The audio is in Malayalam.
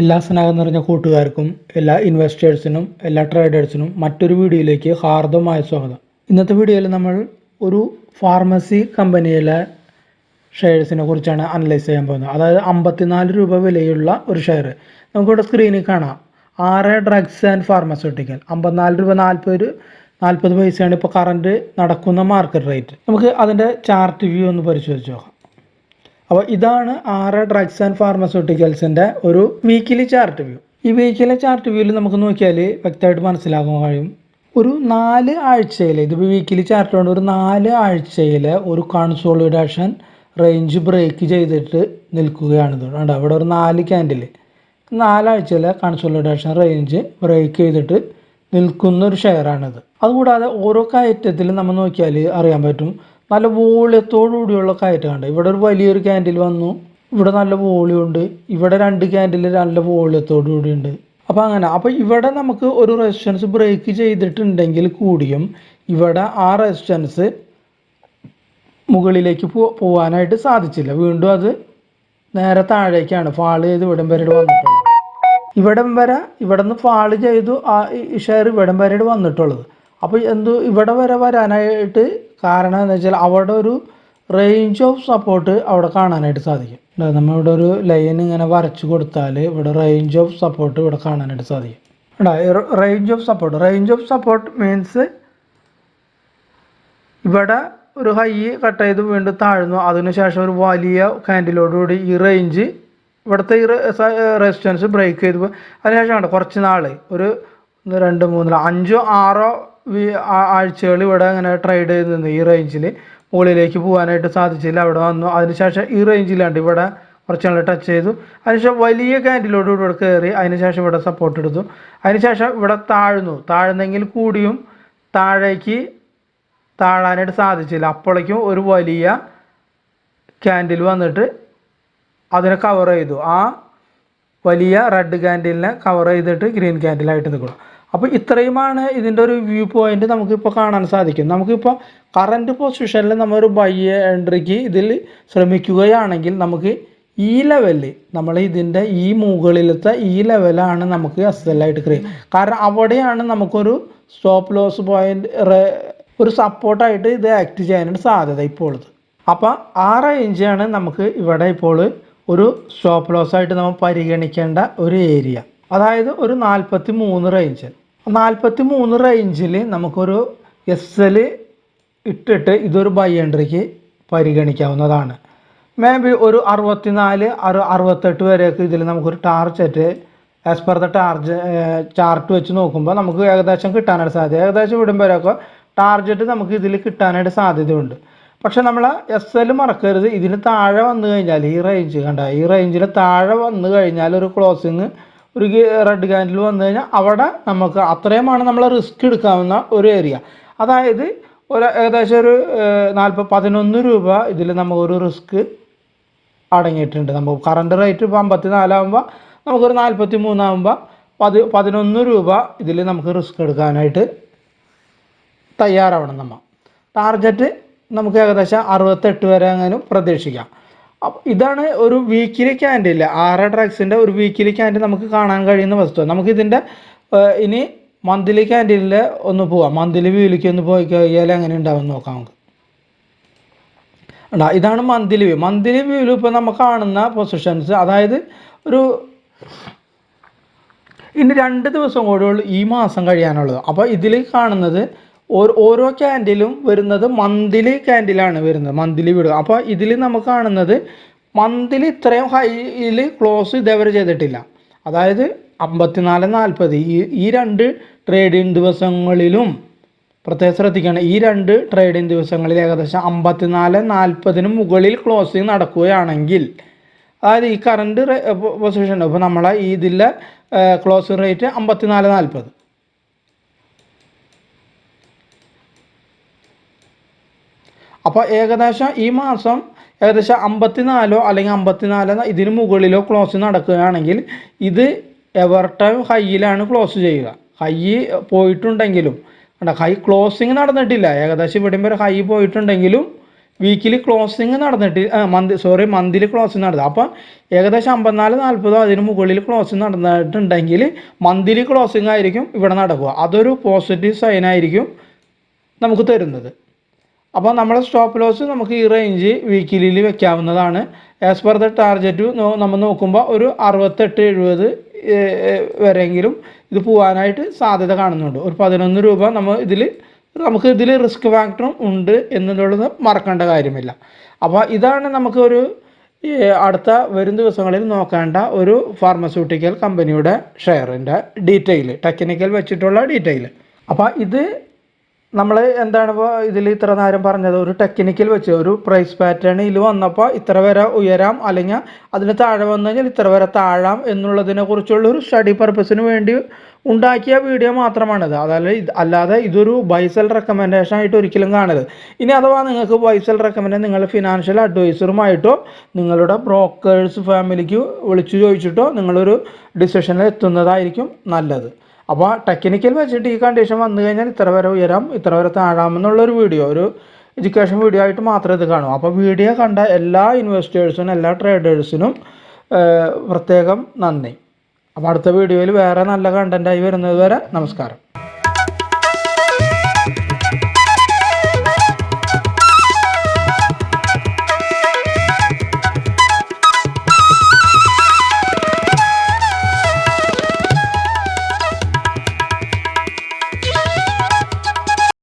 എല്ലാ സ്നേഹം നിറഞ്ഞ കൂട്ടുകാർക്കും എല്ലാ ഇൻവെസ്റ്റേഴ്സിനും എല്ലാ ട്രേഡേഴ്സിനും മറ്റൊരു വീഡിയോയിലേക്ക് ഹാർദമായ സ്വാഗതം. ഇന്നത്തെ വീഡിയോയിൽ നമ്മൾ ഒരു ഫാർമസി കമ്പനിയിലെ ഷെയർസിനെ കുറിച്ചാണ് അനലൈസ് ചെയ്യാൻ പോകുന്നത്. അതായത് അമ്പത്തിനാല് രൂപ വിലയുള്ള ഒരു ഷെയർ നമുക്കിവിടെ സ്ക്രീനിൽ കാണാം. ആറ് ഡ്രഗ്സ് ആൻഡ് ഫാർമസ്യൂട്ടിക്കൽ അമ്പത്തിനാല് രൂപ നാൽപ്പത് നാൽപ്പത് പൈസയാണ് ഇപ്പോൾ കറണ്ട് നടക്കുന്ന മാർക്കറ്റ് റേറ്റ് നമുക്ക് അതിന്റെ ചാർട്ട് വ്യൂ ഒന്ന് പരിശോധിച്ച് നോക്കാം. അപ്പോൾ ഇതാണ് ആറ് ഡ്രഗ്സ് ആൻഡ് ഫാർമസ്യൂട്ടിക്കൽസിന്റെ ഒരു വീക്കിലി ചാർട്ട് വ്യൂ ഈ വീക്കിലെ ചാർട്ട് വ്യൂവിൽ നമുക്ക് നോക്കിയാൽ വ്യക്തമായിട്ട് മനസ്സിലാക്കാൻ കഴിയും. ഒരു നാല് ആഴ്ചയിൽ ഇതിപ്പോൾ വീക്കിലി ചാർട്ട് കൊണ്ട് ഒരു നാല് ആഴ്ചയിൽ ഒരു കൺസോളിഡേഷൻ റേഞ്ച് ബ്രേക്ക് ചെയ്തിട്ട് നിൽക്കുകയാണിത് കണ്ടോ അവിടെ ഒരു നാല് ക്യാൻഡിൽ നാലാഴ്ചയിലെ കൺസോളിഡേഷൻ റേഞ്ച് ബ്രേക്ക് ചെയ്തിട്ട് നിൽക്കുന്ന ഒരു ഷെയറാണിത് അതുകൂടാതെ ഓരോ കയറ്റത്തിൽ നമ്മൾ നോക്കിയാൽ അറിയാൻ പറ്റും നല്ല വോളിയത്തോടു കൂടിയുള്ള കയറ്റം കണ്ട് ഇവിടെ ഒരു വലിയൊരു ക്യാൻഡിൽ വന്നു. ഇവിടെ നല്ല വോളിയം ഉണ്ട് ഇവിടെ രണ്ട് ക്യാൻഡിൽ നല്ല വോളിയത്തോടു കൂടി ഉണ്ട് അപ്പോൾ അങ്ങനെ അപ്പോൾ ഇവിടെ നമുക്ക് ഒരു റെസിസ്റ്റൻസ് ബ്രേക്ക് ചെയ്തിട്ടുണ്ടെങ്കിൽ കൂടിയും ഇവിടെ ആ റെസിസ്റ്റൻസ് മുകളിലേക്ക് പോകാനായിട്ട് സാധിച്ചില്ല. വീണ്ടും അത് നേരെ താഴേക്കാണ്. ഫാൾ ചെയ്ത് ഇവിടം വരെ വന്നിട്ടുള്ളത്. ഇവിടം വരെ ഇവിടെ നിന്ന് ഫാൾ ചെയ്തു ആ ഷെയർ ഇവിടം വരെ വന്നിട്ടുള്ളത്. അപ്പോൾ എന്തോ ഇവിടെ വരെ വരാനായിട്ട് കാരണം എന്ന് വെച്ചാൽ അവിടെ ഒരു റേഞ്ച് ഓഫ് സപ്പോർട്ട് അവിടെ കാണാനായിട്ട് സാധിക്കും. നമ്മളിവിടെ ഒരു ലൈൻ ഇങ്ങനെ വരച്ചു കൊടുത്താൽ ഇവിടെ റേഞ്ച് ഓഫ് സപ്പോർട്ട് ഇവിടെ കാണാനായിട്ട് സാധിക്കും. Range of support range of support means ഇവിടെ ഒരു ഹൈ കട്ട് ചെയ്ത് വീണ്ടും താഴ്ന്നു. അതിനുശേഷം ഒരു വലിയ കൂടി ഈ റേഞ്ച് ഇവിടുത്തെ ഈ റെസിസ്റ്റൻസ് ബ്രേക്ക് ചെയ്ത്. അതിനുശേഷം കണ്ടോ? കുറച്ച് നാൾ ഒരു രണ്ട് മൂന്ന് അഞ്ചോ ആറോ ആഴ്ചകൾ ഇവിടെ അങ്ങനെ ട്രൈഡ് ചെയ്ത് നിന്ന് ഈ റേഞ്ചിൽ മുകളിലേക്ക് പോകാനായിട്ട് സാധിച്ചില്ല. അവിടെ വന്നു. അതിനുശേഷം ഈ റേഞ്ചിലാണ്ട് ഇവിടെ കുറച്ച് നാൾ ടച്ച് ചെയ്തു. അതിനുശേഷം വലിയ ക്യാൻഡിലോട് ഇവിടെ കയറി അതിനുശേഷം ഇവിടെ സപ്പോർട്ട് എടുത്തു. അതിനുശേഷം ഇവിടെ താഴ്ന്നു. താഴ്ന്നെങ്കിൽ കൂടിയും താഴേക്ക് താഴാനായിട്ട് സാധിച്ചില്ല. അപ്പോഴേക്കും ഒരു വലിയ ക്യാൻഡിൽ വന്നിട്ട് അതിനെ കവർ ചെയ്തു. ആ വലിയ റെഡ് ക്യാൻഡിലിനെ കവർ ചെയ്തിട്ട് ഗ്രീൻ ക്യാൻഡിലായിട്ട് നിൽക്കണം. അപ്പോൾ ഇത്രയുമാണ് ഇതിന്റെ ഒരു വ്യൂ പോയിന്റ് നമുക്കിപ്പോൾ കാണാൻ സാധിക്കും. നമുക്കിപ്പോൾ കറന്റ് പൊസിഷനിൽ നമ്മളൊരു ബൈ എൻട്രിക്ക് ഇതിൽ ശ്രമിക്കുകയാണെങ്കിൽ നമുക്ക് ഈ ലെവലിൽ നമ്മൾ ഇതിന്റെ ഈ മുകളിലത്തെ ഈ ലെവലാണ് നമുക്ക് എസ് എൽ ആയിട്ട് ക്രിയ കാരണം അവിടെയാണ് നമുക്കൊരു സ്റ്റോപ്പ് ലോസ് പോയിന്റ് ഒരു സപ്പോർട്ടായിട്ട് ഇത് ആക്ട് ചെയ്യാനായിട്ട് സാധ്യത ഇപ്പോൾ ഉള്ളത് അപ്പോൾ ആ റേഞ്ചാണ് നമുക്ക് ഇവിടെ ഇപ്പോൾ ഒരു സ്റ്റോപ്പ് ലോസ് ആയിട്ട് നമ്മൾ പരിഗണിക്കേണ്ട ഒരു ഏരിയ അതായത് ഒരു നാൽപ്പത്തി മൂന്ന് റേഞ്ച് നാൽപ്പത്തി മൂന്ന് റേഞ്ചിൽ നമുക്കൊരു എസ് എൽ ഇട്ടിട്ട് ഇതൊരു ബൈ എൻട്രിക്ക് പരിഗണിക്കാവുന്നതാണ്. മേ ബി ഒരു അറുപത്തിനാല് അറു അറുപത്തെട്ട് വരെയൊക്കെ ഇതിൽ നമുക്കൊരു target as per the target chart വെച്ച് നോക്കുമ്പോൾ നമുക്ക് ഏകദേശം കിട്ടാനായിട്ട് സാധ്യത. ഏകദേശം വിടുമ്പോഴൊക്കെ ടാർജറ്റ് നമുക്ക് ഇതിൽ കിട്ടാനായിട്ട് സാധ്യതയുണ്ട്. പക്ഷേ നമ്മൾ എസ് എൽ മറക്കരുത്. ഇതിന് താഴെ വന്നു കഴിഞ്ഞാൽ ഈ റേഞ്ച് കണ്ട? ഈ റേഞ്ചിൽ താഴെ വന്നു കഴിഞ്ഞാൽ ഒരു ക്ലോസിങ് ഒരു റെഡ് ക്യാൻഡിൽ വന്നു കഴിഞ്ഞാൽ അവിടെ നമുക്ക് അത്രയുമാണ് നമ്മൾ റിസ്ക് എടുക്കാവുന്ന ഒരു ഏരിയ അതായത് ഒരു ഏകദേശം ഒരു നാൽപ്പത് പതിനൊന്ന് രൂപ ഇതിൽ നമുക്കൊരു റിസ്ക് അടങ്ങിയിട്ടുണ്ട്. നമുക്ക് കറണ്ട് റേറ്റ് ഇപ്പോൾ അമ്പത്തി നാലാകുമ്പോൾ നമുക്കൊരു നാൽപ്പത്തി മൂന്നാകുമ്പോൾ പതി പതിനൊന്ന് രൂപ ഇതിൽ നമുക്ക് റിസ്ക് എടുക്കാനായിട്ട് തയ്യാറാവണം നമ്മൾ ടാർഗറ്റ് നമുക്ക് ഏകദേശം അറുപത്തെട്ട് വരെ അങ്ങനെ പ്രതീക്ഷിക്കാം. ഇതാണ് ഒരു വീക്കിലി ക്യാൻഡിൽ ആറ് ഡ്രഗ്സിന്റെ ഒരു വീക്കിലി ക്യാൻഡിൽ നമുക്ക് കാണാൻ കഴിയുന്ന വസ്തു. നമുക്കിതിന്റെ ഇനി മന്ത്ലി ക്യാൻഡിലിൽ ഒന്ന് പോവാം. മന്ത്ലി വ്യൂയിലേക്ക് ഒന്ന് പോയി കഴിഞ്ഞാൽ എങ്ങനെ ഉണ്ടാവും നോക്കാം നമുക്ക്. ഉണ്ടാ ഇതാണ് മന്ത്ലി വ്യൂ മന്ത്ലി വ്യൂവിൽ ഇപ്പോൾ നമ്മൾ കാണുന്ന പൊസിഷൻസ് അതായത് ഒരു ഇനി രണ്ട് ദിവസം കൂടെ ഉള്ളൂ ഈ മാസം കഴിയാനുള്ളത്. അപ്പോൾ ഇതിൽ കാണുന്നത് ഓരോ ക്യാൻഡിലും വരുന്നത് മന്ത്ലി ക്യാൻഡിലാണ് വരുന്നത്. മന്ത്ലി വീട് അപ്പോൾ ഇതിൽ നമുക്ക് കാണുന്നത് മന്ത്ലി ഇത്രയും ഹൈയിൽ ക്ലോസ് ഇതേവരെ ചെയ്തിട്ടില്ല. അതായത് അമ്പത്തിനാല് നാൽപ്പത് ഈ ഈ രണ്ട് ട്രേഡിംഗ് ദിവസങ്ങളിലും പ്രത്യേകം ശ്രദ്ധിക്കണം. ഈ രണ്ട് ട്രേഡിംഗ് ദിവസങ്ങളിൽ ഏകദേശം അമ്പത്തിനാല് നാൽപ്പതിന് മുകളിൽ ക്ലോസിങ് നടക്കുകയാണെങ്കിൽ അതായത് ഈ കറണ്ട് പൊസിഷൻ ഇപ്പോൾ നമ്മളെ ഇതിലെ ക്ലോസിങ് റേറ്റ് അമ്പത്തിനാല് നാൽപ്പത് അപ്പോൾ ഏകദേശം ഈ മാസം ഏകദേശം അമ്പത്തിനാലോ അല്ലെങ്കിൽ അമ്പത്തിനാലോ ഇതിന് മുകളിലോ ക്ലോസ് നടക്കുകയാണെങ്കിൽ ഇത് എവർ ടൈം ഹൈയിലാണ് ക്ലോസ് ചെയ്യുക. ഹൈ പോയിട്ടുണ്ടെങ്കിലും കണ്ട ഹൈ ക്ലോസിങ് നടന്നിട്ടില്ല. ഏകദേശം ഇവിടെയും വരെ ഹൈ പോയിട്ടുണ്ടെങ്കിലും വീക്കിലി ക്ലോസിങ് നടന്നിട്ട് മന്ത് സോറി മന്തിലി ക്ലോസിങ് നടന്നത് അപ്പം ഏകദേശം അമ്പത്തിനാല് നാൽപ്പതോ അതിന് മുകളിൽ ക്ലോസിങ് നടന്നിട്ടുണ്ടെങ്കിൽ മന്തിലി ക്ലോസിങ് ആയിരിക്കും ഇവിടെ നടക്കുക. അതൊരു പോസിറ്റീവ് സൈൻ ആയിരിക്കും നമുക്ക് തരുന്നത്. അപ്പോൾ നമ്മളെ സ്റ്റോപ്പ് ലോസ് നമുക്ക് ഈ റേഞ്ച് വീക്കിലിയിൽ വെക്കാവുന്നതാണ്. ആസ് പെർ ദ ടാർജറ്റ് നമ്മൾ നോക്കുമ്പോൾ ഒരു അറുപത്തെട്ട് എഴുപത് വരെയെങ്കിലും ഇത് പോകാനായിട്ട് സാധ്യത കാണുന്നുണ്ട്. ഒരു പതിനൊന്ന് രൂപ നമ്മൾ ഇതിൽ നമുക്ക് ഇതിൽ റിസ്ക് ഫാക്ടറും ഉണ്ട് എന്നുള്ളത് മറക്കേണ്ട കാര്യമില്ല. അപ്പോൾ ഇതാണ് നമുക്കൊരു അടുത്ത വരും ദിവസങ്ങളിൽ നോക്കേണ്ട ഒരു ഫാർമസ്യൂട്ടിക്കൽ കമ്പനിയുടെ ഷെയറിന്റെ ഡീറ്റെയിൽ ടെക്നിക്കൽ വെച്ചിട്ടുള്ള ഡീറ്റെയിൽ അപ്പോൾ ഇത് നമ്മൾ എന്താണ് ഇപ്പോൾ ഇതിൽ ഇത്ര നേരം പറഞ്ഞത്? ഒരു ടെക്നിക്കിൽ വെച്ച് ഒരു പ്രൈസ് പാറ്റേൺ ഇതിൽ വന്നപ്പോൾ ഇത്ര വരെ ഉയരാം അല്ലെങ്കിൽ അതിന് താഴെ വന്നു കഴിഞ്ഞാൽ ഇത്ര വരെ താഴാം എന്നുള്ളതിനെ കുറിച്ചുള്ള ഒരു സ്റ്റഡി പർപ്പസിന് വേണ്ടി ഉണ്ടാക്കിയ വീഡിയോ മാത്രമാണിത്. അതല്ല ഇത് അല്ലാതെ ഇതൊരു ബൈസൽ റെക്കമെൻഡേഷൻ ആയിട്ട് ഒരിക്കലും കാണരുത്. ഇനി അഥവാ നിങ്ങൾക്ക് ബൈസൽ റെക്കമെൻഡ് നിങ്ങൾ ഫിനാൻഷ്യൽ അഡ്വൈസറുമായിട്ടോ നിങ്ങളുടെ ബ്രോക്കേഴ്സ് ഫാമിലിക്ക് വിളിച്ചു ചോദിച്ചിട്ടോ നിങ്ങളൊരു ഡിസിഷനിൽ എത്തുന്നതായിരിക്കും നല്ലത്. അപ്പോൾ ടെക്നിക്കൽ വെച്ചിട്ട് ഈ കണ്ടീഷൻ വന്നു കഴിഞ്ഞാൽ ഇത്ര വരെ ഉയരാം ഇത്ര വരെ താഴാമെന്നുള്ളൊരു വീഡിയോ ഒരു എഡ്യൂക്കേഷൻ വീഡിയോ ആയിട്ട് മാത്രമേ ഇത് കാണൂ. അപ്പോൾ വീഡിയോ കണ്ട എല്ലാ ഇൻവെസ്റ്റേഴ്സിനും എല്ലാ ട്രേഡേഴ്സിനും പ്രത്യേകം നന്ദി. അപ്പോൾ അടുത്ത വീഡിയോയിൽ വേറെ നല്ല കണ്ടന്റായി വരുന്നത് വരെ നമസ്കാരം.